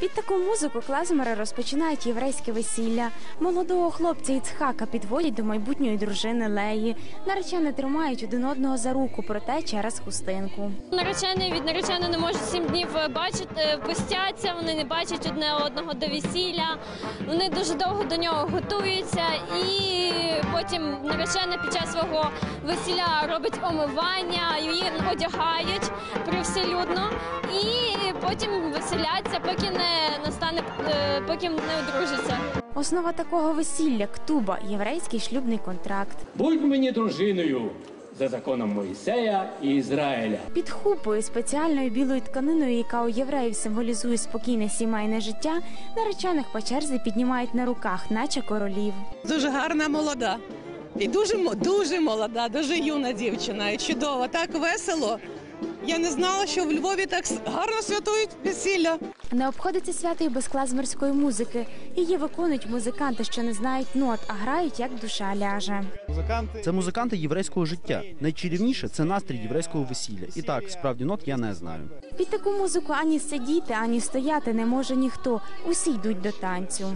Під таку музику клазмери розпочинають єврейське весілля. Молодого хлопця Іцхака підводять до майбутньої дружини Леї. Наречені тримають один одного за руку, проте через хустинку. Наречений від нареченої не можуть сім днів бачити, е, постяться, вони не бачать одне одного до весілля. Вони дуже довго до нього готуються, і потім наречена під час свого весілля робить омивання, її одягають привселюдно, потім веселяться, поки не настане, е, поки не одружаться. Основа такого весілля ктуба єврейський шлюбний контракт. Будь мені дружиною за законом Моїсея і Ізраїля. Під хупою спеціальною білою тканиною, яка у євреїв символізує спокійне сімейне життя, наречених по черзі піднімають на руках, наче королів. Дуже гарна молода. І дуже мо- дуже молода, дуже юна дівчина. І чудово, так весело. Я не знала, що в Львові так гарно святують весілля. Не обходиться свято і без клазмерської музики. Її виконують музиканти, що не знають нот, а грають як душа ляже. Це музиканти єврейського життя. Найчарівніше це настрій єврейського весілля. І так, справді нот я не знаю. Під таку музику ані сидіти, ані стояти не може ніхто. Усі йдуть до танцю.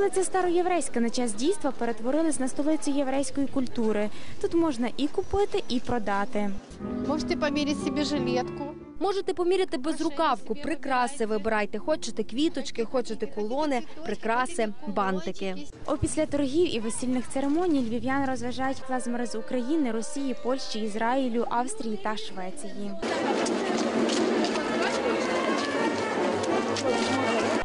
Вулиця Староєврейська на час дійства перетворилась на столицю єврейської культури. Тут можна і купити, і продати. Можете померить себе жилетку. Можете поміряти безрукавку, прикраси вибирайте. Хочете квіточки, хочете колони, прикраси, бантики. Опісля торгів і весільних церемоній львів'ян розважають клазмери з України, Росії, Польщі, Ізраїлю, Австрії та Швеції.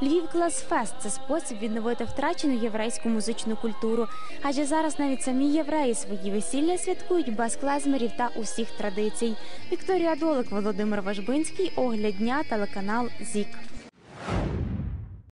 Львів Класфест це спосіб відновити втрачену єврейську музичну культуру. Адже зараз навіть самі євреї свої весілля святкують без клезмерів та усіх традицій. Вікторія Долик, Володимир Важбинський, огляд дня, телеканал ЗІК.